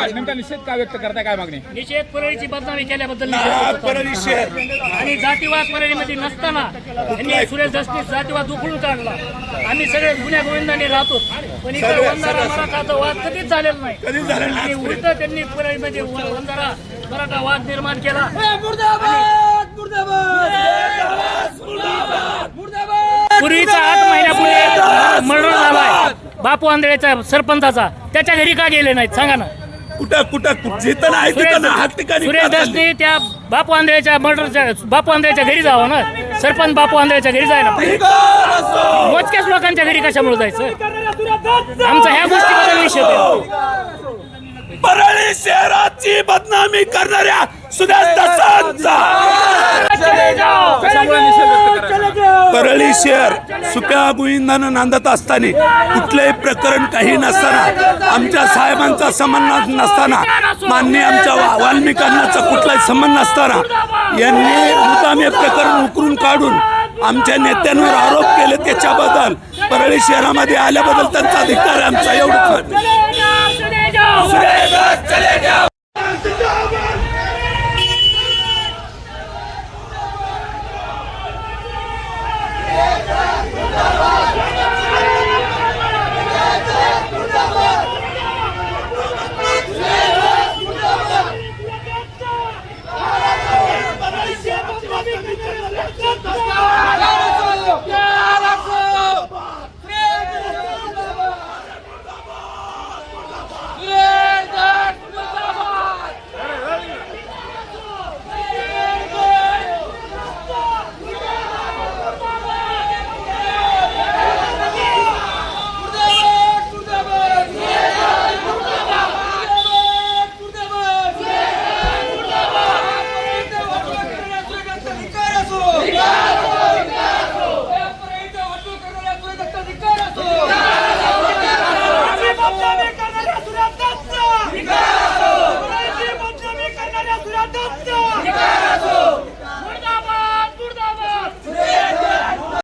नेमका- नेमका निषेध का व्यक्त करताय? काय मागणी? निषेध परळीची बदनामी केल्याबद्दल निषेध करतो. परळी शहर आणि जातीवाद परळीमध्ये नसताना त्यांनी सुरेश दसनी जातीवाद उखळून काढला आम्ही सगळे गुन्ह्या गोविंदाने राहतो. पण इकडे वंजारा सगळं- मराठाचा वाद कधीच झालेला नाही. कधीच झालेला नाही. आणि उलट त्यांनी परळीमध्ये व- वंजारा मराठा वाद निर्माण केला. पूर्वीचा आठ महिन्यापूर्वी मर्डर झालाय. बापू आंधळेचा सरपंचाचा. त्याच्या घरी का गेले नाहीत? सांगा ना. कुठं कुठं जिथं नाही तिथं ना हात ठिकाणी त्या बापू आंधळेच्या मर्डरच्या बापू आंधळेच्या घरी जावं ना? सरपंच बापू आंधळेच्या घरी जायला मोजक्याच लोकांच्या घरी कशामुळे जायचं? आमचा ह्या गोष्टीबद्दल आहे परळी शहराची बदनामी करणाऱ्या सुरेश दसांचा कशामुळे निषेध व्यक्त करायचा शहर सुप्या गोविंदानं नांदत असताना कुठलंही प्रकरण काही नसताना आमच्या साहेबांचा संबंध नसताना मान्य आमच्या वा- वाल्मिकांनाचा कुठलाही संबंध नसताना यांनी मुद्दाम हे प्रकरण उकरून काढून आमच्या नेत्यांवर आरोप केले त्याच्याबद्दल. परळी शहरामध्ये आल्याबद्दल त्यांचा अधिकार आहे आमचा एवढंच.